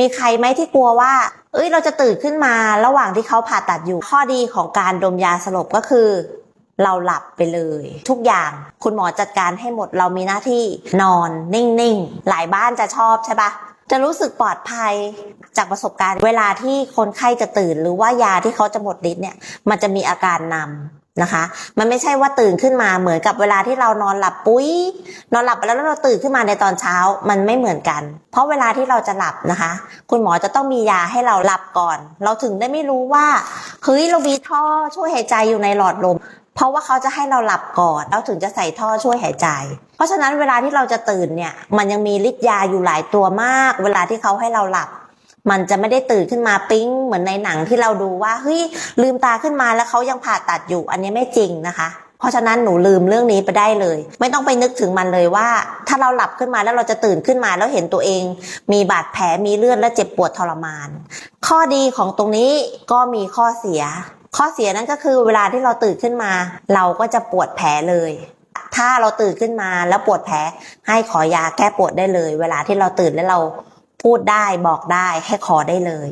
มีใครไหมที่กลัวว่า เอ้ย เราจะตื่นขึ้นมาระหว่างที่เขาผ่าตัดอยู่ ข้อดีของการดมยาสลบก็คือ เราหลับไปเลย ทุกอย่างคุณหมอจัดการให้หมดเรามีหน้าที่นอนนิ่งๆ หลายบ้านจะชอบใช่ปะจะรู้สึกปลอดภัยจากประสบการณ์ เวลาที่คนไข้จะตื่น หรือว่ายาที่เขาจะหมดฤทธิ์เนี่ย มันจะมีอาการนำ นะคะ มันไม่ใช่ว่าตื่นขึ้นมาเหมือนกับเวลาที่เรานอนหลับปุ้ย นอนหลับไปแล้วเราตื่นขึ้นมาในตอนเช้ามันไม่เหมือนกัน เพราะเวลาที่เราจะหลับนะคะ คุณหมอจะต้องมียาให้เราหลับก่อน เราถึงได้ไม่รู้ว่าเฮ้ยเรามีท่อช่วยหายใจอยู่ในหลอดลม เพราะว่าเขาจะให้เราหลับก่อนแล้วถึงจะใส่ท่อช่วยหายใจ เพราะฉะนั้นเวลาที่เราจะตื่นเนี่ยมันยังมีฤทธิ์ยาอยู่หลายตัวมาก เวลาที่เขาให้เราหลับ มันจะไม่ได้ตื่นขึ้นมาปิ๊งเหมือนในหนังที่เราดูว่าเฮ้ยลืมตาขึ้นมาแล้วเขายังผ่าตัดอยู่ อันนี้ไม่จริงนะคะ เพราะฉะนั้นหนูลืมเรื่องนี้ไปได้เลย ไม่ต้องไปนึกถึงมันเลยว่า ถ้าเราหลับขึ้นมาแล้วเราจะตื่นขึ้นมาแล้วเห็นตัวเอง มีบาดแผลมีเลือดและเจ็บปวดทรมาน ข้อดีของตรงนี้ก็มีข้อเสีย ข้อเสียนั่นก็คือเวลาที่เราตื่นขึ้นมา เราก็จะปวดแผลเลยถ้าเราตื่นขึ้นมาแล้วปวดแผลให้ขอยาแก้ปวดได้เลย เวลาที่เราตื่นแล้วเรา พูดได้บอกได้ให้ขอได้เลย